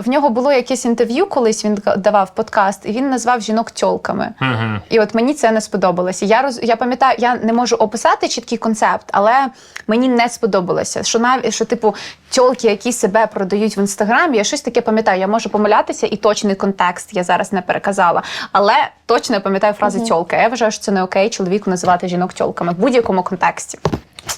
в нього було якесь інтерв'ю, колись він давав подкаст, і він назвав жінок тьолками. Угу. І от мені це не сподобалося. Я роз я пам'ятаю, я не можу описати чіткий концепт, але мені не сподобалося. Що навіть що, типу, тьолки, які себе продають в інстаграмі, я щось таке пам'ятаю. Я можу помилятися, і точний контекст я зараз не переказала. Але точно я пам'ятаю фрази тьолка. Я вважаю, що це не окей чоловіку називати жінок тьолками в будь-якому контексті.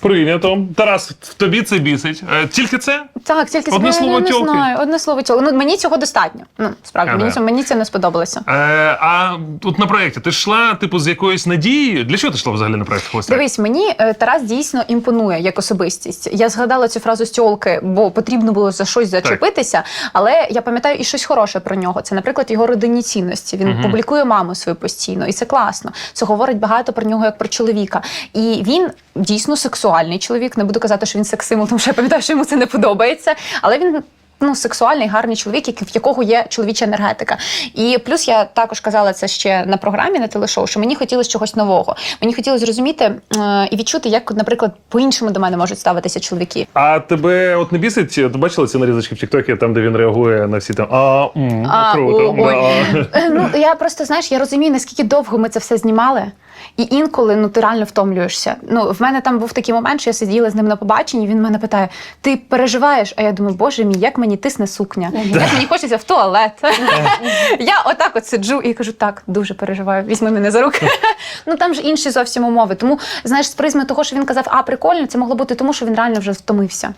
Прийнято. Тарас, в тобі це бісить. Е, Тільки це? Так, тільки Одне себе- слово я не тьолки. знаю. Одне слово тьолки. Ну мені цього достатньо. Ну справді мені це мені це не сподобалося. Е, а тут на проєкті ти ж йшла, типу, з якоюсь надією. Для чого ти йшла взагалі на проєкт Холостяк? Дивись, мені е, Тарас дійсно імпонує як особистість. Я згадала цю фразу з тьолки, бо потрібно було за щось зачепитися. Але я пам'ятаю і щось хороше про нього. Це, наприклад, його родинні цінності. Він публікує маму свою постійно, і це класно. Це говорить багато про нього як про чоловіка. І він дійсно сексуальний чоловік. Не буду казати, що він секс-символ, тому що я пам'ятаю, що йому це не подобається. Але він. Ну, сексуальний, гарний чоловік, в якого є чоловіча енергетика. І плюс я також казала це ще на програмі на телешоу, що мені хотілося чогось нового. Мені хотілося зрозуміти е, і відчути, як, наприклад, по-іншому до мене можуть ставитися чоловіки. А тебе от не бісить? Ти бачила ці нарізочки в Тіктокі, там, де він реагує на всі там а, м, А, круто. о, ой. да». Е, Ну я просто знаєш, я розумію, наскільки довго ми це все знімали. І інколи ну ти реально втомлюєшся. Ну в мене там був такий момент, що я сиділа з ним на побаченні. Він мене питає: Ти переживаєш? А я думаю, боже мій, як мені тисне сукня, як мені хочеться в туалет. я отак от сиджу і кажу, так дуже переживаю. Візьми мене за руки. ну там ж інші зовсім умови. Тому знаєш, з призми того, що він казав, а прикольно, це могло бути тому, що він реально вже втомився.